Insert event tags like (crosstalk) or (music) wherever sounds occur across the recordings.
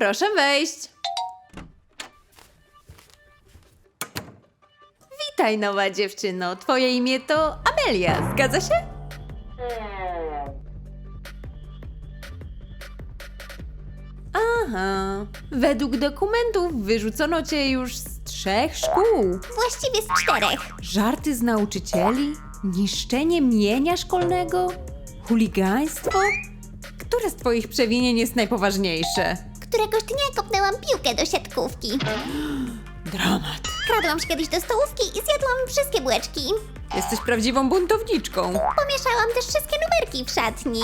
Proszę wejść. Witaj, nowa dziewczyno. Twoje imię to Amelia, zgadza się? Aha. Według dokumentów wyrzucono cię już z trzech szkół. Właściwie z czterech. Żarty z nauczycieli? Niszczenie mienia szkolnego? Chuligaństwo? Które z twoich przewinień jest najpoważniejsze? Któregoś dnia kopnęłam piłkę do siatkówki. (gasps) Dramat. Kradłam się kiedyś do stołówki i zjadłam wszystkie bułeczki. Jesteś prawdziwą buntowniczką. Pomieszałam też wszystkie numerki w szatni.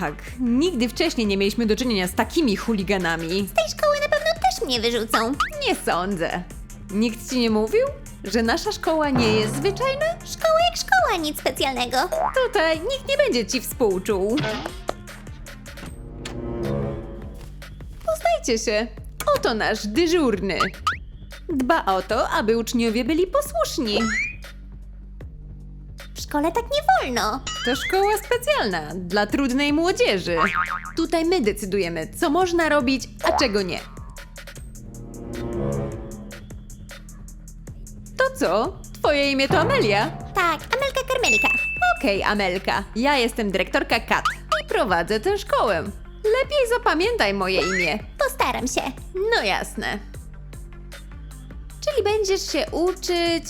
Tak, nigdy wcześniej nie mieliśmy do czynienia z takimi chuliganami. Z tej szkoły na pewno też mnie wyrzucą. Nie sądzę. Nikt ci nie mówił, że nasza szkoła nie jest zwyczajna? Szkoła jak szkoła, nic specjalnego. Tutaj nikt nie będzie ci współczuł. Poznajcie się. Oto nasz dyżurny. Dba o to, aby uczniowie byli posłuszni. W szkole tak nie wolno. To szkoła specjalna dla trudnej młodzieży. Tutaj my decydujemy, co można robić, a czego nie. To co? Twoje imię to Amelia? Tak, Amelka Karmelika. Okej, Amelka. Ja jestem dyrektorka Kat i prowadzę tę szkołę. Lepiej zapamiętaj moje imię. Postaram się. No jasne. Czyli będziesz się uczyć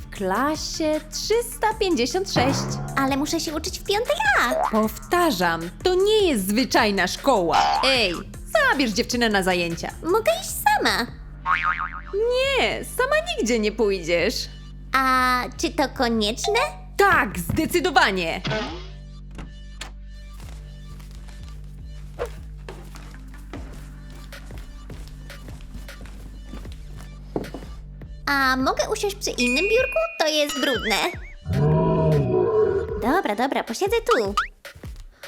w klasie 356. Ale muszę się uczyć w piątej A. Powtarzam, to nie jest zwyczajna szkoła. Ej, zabierz dziewczynę na zajęcia. Mogę iść sama. Nie, sama nigdzie nie pójdziesz. A czy to konieczne? Tak, zdecydowanie. A mogę usiąść przy innym biurku? To jest brudne. Dobra, dobra, posiedzę tu.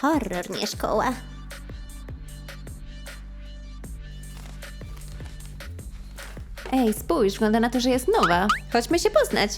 Horror, nie szkoła. Ej, spójrz, wygląda na to, że jest nowa. Chodźmy się poznać.